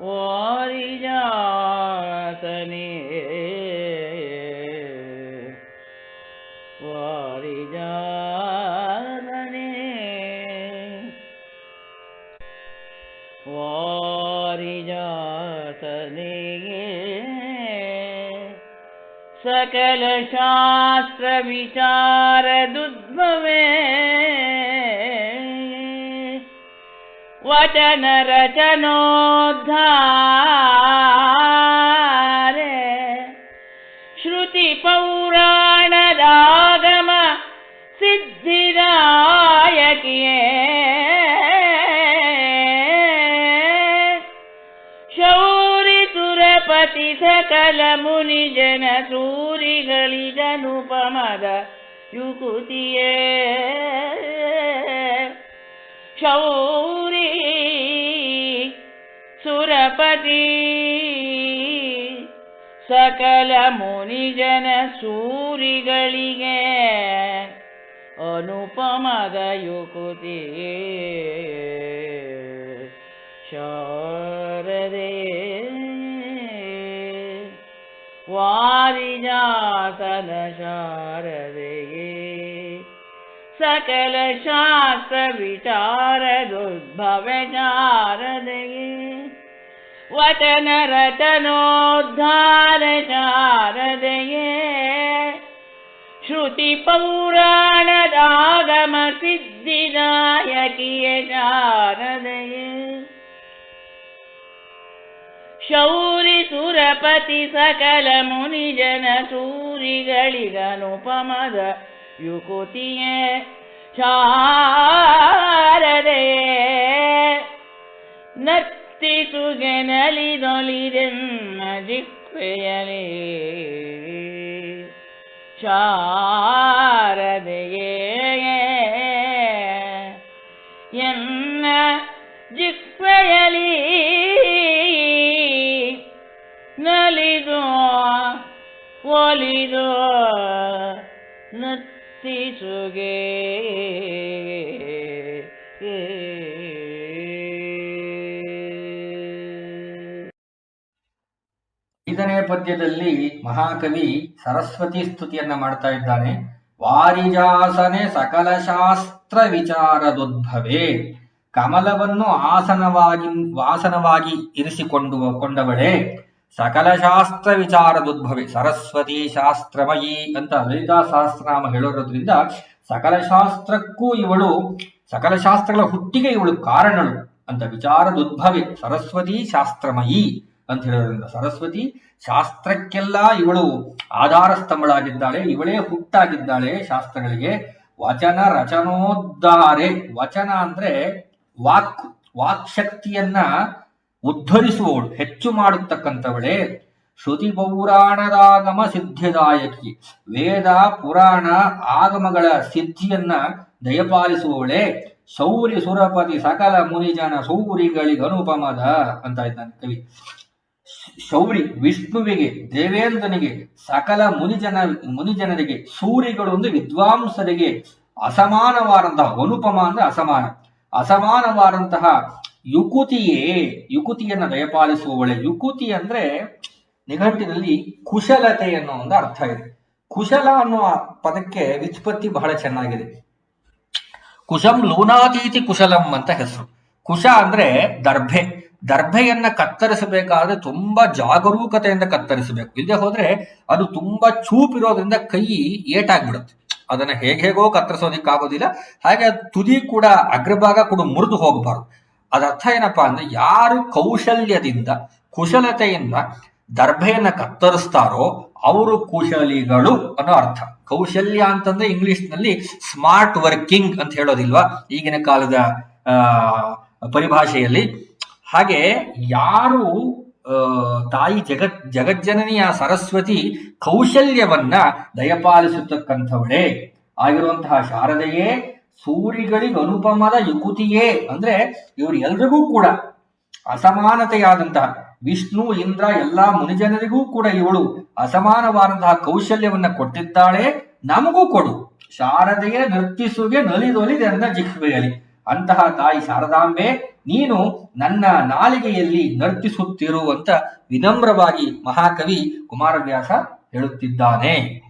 िजा वारिजािजा सकल सकलशास्त्रविचारदुद्भवे। ಶಾಸ್ತ್ರ ವಿಚಾರದುದ್ಭವೇ ವಚನ ರಚನೋದ್ಧಾರೆ ಶ್ರುತಿ ಪೌರಾಣದಾಗಮ ಸಿದ್ಧಿದಾಯಕಿಯೇ. ಶೌರಿ ಸುರಪತಿ ಸಕಲ ಮುನಿಜನ ಸೂರಿಗಳಿಗನುಪಮದ ಯುಕುತಿಯೇ ಶೌರಿ ಸುರಪತಿ ಸಕಲ ಮುನಿಜನ ಸೂರಿಗಳಿಗೆ ಅನುಪಮದ ಯುಕುತಿ ಶಾರದೆ ವಾರಿಜಾತನ ಶಾರದೆಯೇ ಸಕಲ ಶಾಸ್ತ್ರ ವಿಚಾರದುದ್ಭವ ಶಾರದೆಯೇ ವಚನ ರಚನೋದ್ಧಾರ ಶಾರದೆಯೇ वतन रतनोद्धारदये श्रुति पौराणदागमसिद्धिदायकीय चारदये शौरि सुरपति सकल ನರ್ತಿಸುಗೆ ನಲಿದೊಲಿದೆನ್ನ ಜಿಕ್ವೆಯಲೇ ಶಾರದೆಯೇ ಎನ್ನ ಜಿಕ್ವೆಯಲಿ ನಲಿದು ಒಲಿದು ನರ್ತಿಸುಗೆ ಪದ್ಯದಲ್ಲಿ ಮಹಾಕವಿ ಸರಸ್ವತಿ ಸ್ತುತಿಯನ್ನ ಮಾಡ್ತಾ ಇದ್ದಾನೆ. ವಾರಿಜಾಸನೆ ಸಕಲ ಶಾಸ್ತ್ರ ವಿಚಾರದುದ್ಭವೆ. ಕಮಲವನ್ನು ಆಸನವಾಗಿ, ವಾಸನವಾಗಿ ಇರಿಸಿಕೊಂಡು ಕೊಂಡವಳೆ. ಸಕಲ ಶಾಸ್ತ್ರ ವಿಚಾರದುದ್ಭವೆ. ಸರಸ್ವತಿ ಶಾಸ್ತ್ರಮಯಿ ಅಂತ ಲಲಿತಾ ಸಹಸ್ರನಾಮ ಹೇಳೋದ್ರಿಂದ ಸಕಲ ಶಾಸ್ತ್ರಕ್ಕೂ ಇವಳು, ಸಕಲ ಶಾಸ್ತ್ರಗಳ ಹುಟ್ಟಿಗೆ ಇವಳು ಕಾರಣಳು ಅಂತ ವಿಚಾರದುದ್ಭವೆ. ಸರಸ್ವತಿ ಶಾಸ್ತ್ರಮಯಿ. ಅಂತ ಹೇಳೋದ್ರಿಂದ ಸರಸ್ವತಿ ಶಾಸ್ತ್ರಕ್ಕೆಲ್ಲ ಇವಳು ಆಧಾರ ಸ್ತಂಭಳಾಗಿದ್ದಾಳೆ ಇವಳೇ ಹುಟ್ಟಾಗಿದ್ದಾಳೆ ಶಾಸ್ತ್ರಗಳಿಗೆ. ವಚನ ರಚನೋದ್ಧಾರೆ. ವಚನ ಅಂದ್ರೆ ವಾಕ್ ವಾಕ್ ಶಕ್ತಿಯನ್ನ ಉದ್ಧರಿಸುವವಳು, ಹೆಚ್ಚು ಮಾಡತಕ್ಕಂಥವಳೆ ಶ್ರುತಿ ಪೌರಾಣದಾಗಮ ಸಿದ್ಧಿದಾಯಕಿ. ವೇದ, ಪುರಾಣ, ಆಗಮಗಳ ಸಿದ್ಧಿಯನ್ನ ದಯಪಾಲಿಸುವವಳೆ. ಸೌರಿ ಸುರಪತಿ ಸಕಲ ಮುನಿಜನ ಸೌರಿಗಳಿಗನುಪಮದ ಅಂತ ಇದ್ದಾನೆ ಕವಿ. ಶೌರಿ ವಿಷ್ಣುವಿಗೆ, ದೇವೇಂದ್ರನಿಗೆ, ಸಕಲ ಮುನಿಜನ, ಮುನಿಜನರಿಗೆ, ಸೂರಿಗಳು ಒಂದು ವಿದ್ವಾಂಸರಿಗೆ ಅಸಮಾನವಾದಂತಹ ಅನುಪಮ ಅಂದ್ರೆ ಅಸಮಾನ. ಅಸಮಾನವಾದಂತಹ ಯುಕುತಿಯೇ, ಯುಕುತಿಯನ್ನ ದಯಪಾಲಿಸುವವಳೆ. ಯುಕುತಿ ಅಂದ್ರೆ ನಿಘಂಟಿನಲ್ಲಿ ಕುಶಲತೆ ಅನ್ನೋ ಒಂದು ಅರ್ಥ ಇದೆ. ಕುಶಲ ಅನ್ನುವ ಪದಕ್ಕೆ ವ್ಯುತ್ಪತ್ತಿ ಬಹಳ ಚೆನ್ನಾಗಿದೆ. ಕುಶಂ ಲೂನಾತೀತಿ ಕುಶಲಂ ಅಂತ ಹೆಸರು. ಕುಶ ಅಂದ್ರೆ ದರ್ಭೆ. ದರ್ಭೆಯನ್ನ ಕತ್ತರಿಸಬೇಕಾದ್ರೆ ತುಂಬಾ ಜಾಗರೂಕತೆಯಿಂದ ಕತ್ತರಿಸಬೇಕು. ಇಲ್ಲದೆ ಹೋದ್ರೆ ಅದು ತುಂಬಾ ಚೂಪಿರೋದ್ರಿಂದ ಕೈ ಏಟಾಗ್ಬಿಡುತ್ತೆ. ಅದನ್ನ ಹೇಗೆ ಹೇಗೋ ಕತ್ತರಿಸೋದಿಕ್ಕಾಗೋದಿಲ್ಲ. ಹಾಗೆ ತುದಿ ಕೂಡ ಅಗ್ರಭಾಗ ಕೂಡ ಮುರಿದು ಹೋಗಬಾರದು. ಅದರ್ಥ ಏನಪ್ಪಾ ಅಂದ್ರೆ ಯಾರು ಕೌಶಲ್ಯದಿಂದ, ಕುಶಲತೆಯಿಂದ ದರ್ಭೆಯನ್ನ ಕತ್ತರಿಸ್ತಾರೋ ಅವರು ಕುಶಲಿಗಳು ಅನ್ನೋ ಅರ್ಥ. ಕೌಶಲ್ಯ ಅಂತಂದ್ರೆ ಇಂಗ್ಲಿಷ್ನಲ್ಲಿ ಸ್ಮಾರ್ಟ್ ವರ್ಕಿಂಗ್ ಅಂತ ಹೇಳೋದಿಲ್ವಾ ಈಗಿನ ಕಾಲದ ಪರಿಭಾಷೆಯಲ್ಲಿ. ಹಾಗೆ ಯಾರು ತಾಯಿ ಜಗತ್, ಜಗಜ್ಜನನಿಯ ಸರಸ್ವತಿ ಕೌಶಲ್ಯವನ್ನ ದಯಪಾಲಿಸತಕ್ಕಂಥವಳೇ ಆಗಿರುವಂತಹ ಶಾರದೆಯೇ, ಸೂರಿಗಳಿಗೆ ಅನುಪಮದ ಯುಕುತಿಯೇ ಅಂದ್ರೆ ಇವರು ಎಲ್ರಿಗೂ ಕೂಡ ಅಸಮಾನತೆಯಾದಂತಹ ವಿಷ್ಣು, ಇಂದ್ರ, ಎಲ್ಲಾ ಮುನಿಜನರಿಗೂ ಕೂಡ ಇವಳು ಅಸಮಾನವಾದಂತಹ ಕೌಶಲ್ಯವನ್ನ ಕೊಟ್ಟಿದ್ದಾಳೆ. ನಮಗೂ ಕೊಡು. ಶಾರದೆಯೇ ನರ್ತಿಸುಗೆ ಅಂತ ಜಿಹ್ವೆಯಲಿ ಅಂತಹ ತಾಯಿ ಶಾರದಾಂಬೆ ನೀನು ನನ್ನ ನಾಲಿಗೆಯಲ್ಲಿ ನರ್ತಿಸುತ್ತಿರುವಂತ ವಿನಮ್ರವಾಗಿ ಮಹಾಕವಿ ಕುಮಾರವ್ಯಾಸ ಹೇಳುತ್ತಿದ್ದಾನೆ.